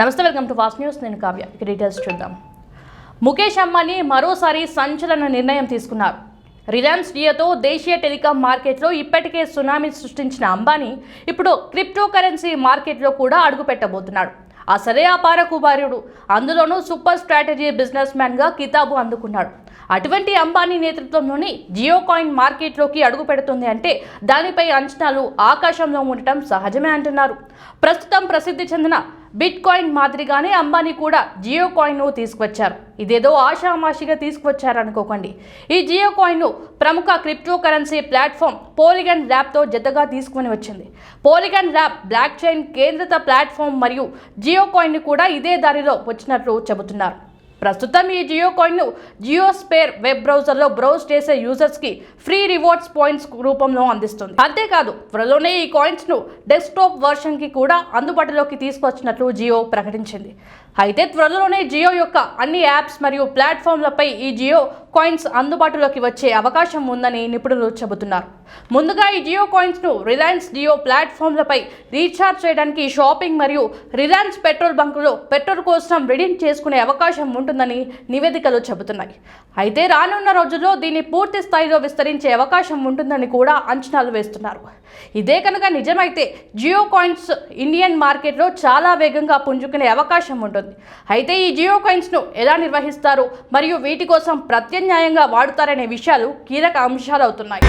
నమస్తే welcome to fast news. నేను కావ్య. ఇక డీటెయిల్స్ చూద్దాం. ముఖేష్ అంబానీ మరోసారి సంచలన నిర్ణయం తీసుకున్నారు. రిలయన్స్ జియోతో దేశీయ టెలికాం మార్కెట్లో ఇప్పటికే సునామీ సృష్టించిన అంబానీ ఇప్పుడు క్రిప్టో కరెన్సీ మార్కెట్లో కూడా అడుగుపెట్టబోతున్నాడు. అసలే అపార కుమారుడు. అందులోనూ సూపర్ స్ట్రాటజీ బిజినెస్ మ్యాన్గా కితాబు అందుకున్నాడు. అటువంటి అంబానీ నేతృత్వంలోని జియో కాయిన్ మార్కెట్లోకి అడుగు పెడుతుంది అంటే దానిపై అంచనాలు ఆకాశంలో ఉండటం సహజమే అంటున్నారు. ప్రస్తుతం ప్రసిద్ధి చెందిన బిట్ కాయిన్ మాదిరిగానే అంబానీ కూడా జియో కాయిన్ను తీసుకువచ్చారు. ఇదేదో ఆషామాషిగా తీసుకువచ్చారనుకోకండి. ఈ జియో కాయిన్ను ప్రముఖ క్రిప్టో కరెన్సీ ప్లాట్ఫామ్ పోలిగన్ ల్యాబ్తో జతగా తీసుకుని వచ్చింది. పోలిగన్ ల్యాబ్ బ్లాక్ చైన్ కేంద్రిత ప్లాట్ఫామ్ మరియు జియో కాయిన్ కూడా ఇదే దారిలో వచ్చినట్లు చెబుతున్నారు. ప్రస్తుతం ఈ జియో కాయిన్ను జియో స్పేర్ వెబ్ బ్రౌజర్లో బ్రౌజ్ చేసే యూజర్స్కి ఫ్రీ రివార్డ్స్ పాయింట్స్ రూపంలో అందిస్తుంది. అంతేకాదు త్వరలోనే ఈ కాయిన్స్ను డెస్క్టాప్ వర్షన్కి కూడా అందుబాటులోకి తీసుకొచ్చినట్లు జియో ప్రకటించింది. అయితే త్వరలోనే జియో యొక్క అన్ని యాప్స్ మరియు ప్లాట్ఫామ్లపై ఈ జియో కాయిన్స్ అందుబాటులోకి వచ్చే అవకాశం ఉందని నిపుణులు చెబుతున్నారు. ముందుగా ఈ జియో కాయిన్స్ను రిలయన్స్ జియో ప్లాట్ఫామ్లపై రీఛార్జ్ చేయడానికి షాపింగ్ మరియు రిలయన్స్ పెట్రోల్ బంకులో పెట్రోల్ కోసం రిడీమ్ చేసుకునే అవకాశం ఉంటుందని నివేదికలు చెబుతున్నాయి. అయితే రానున్న రోజుల్లో దీన్ని పూర్తి స్థాయిలో విస్తరించే అవకాశం ఉంటుందని కూడా అంచనాలు వేస్తున్నారు. ఇదే కనుక నిజమైతే జియో కాయిన్స్ ఇండియన్ మార్కెట్లో చాలా వేగంగా పుంజుకునే అవకాశం ఉంటుంది. అయితే ఈ జియో కాయిన్స్ను ఎలా నిర్వహిస్తారు మరియు వీటి కోసం ప్రత్యామ్నాయంగా వాడుతారనే విషయాలు కీలక అంశాలు అవుతున్నాయి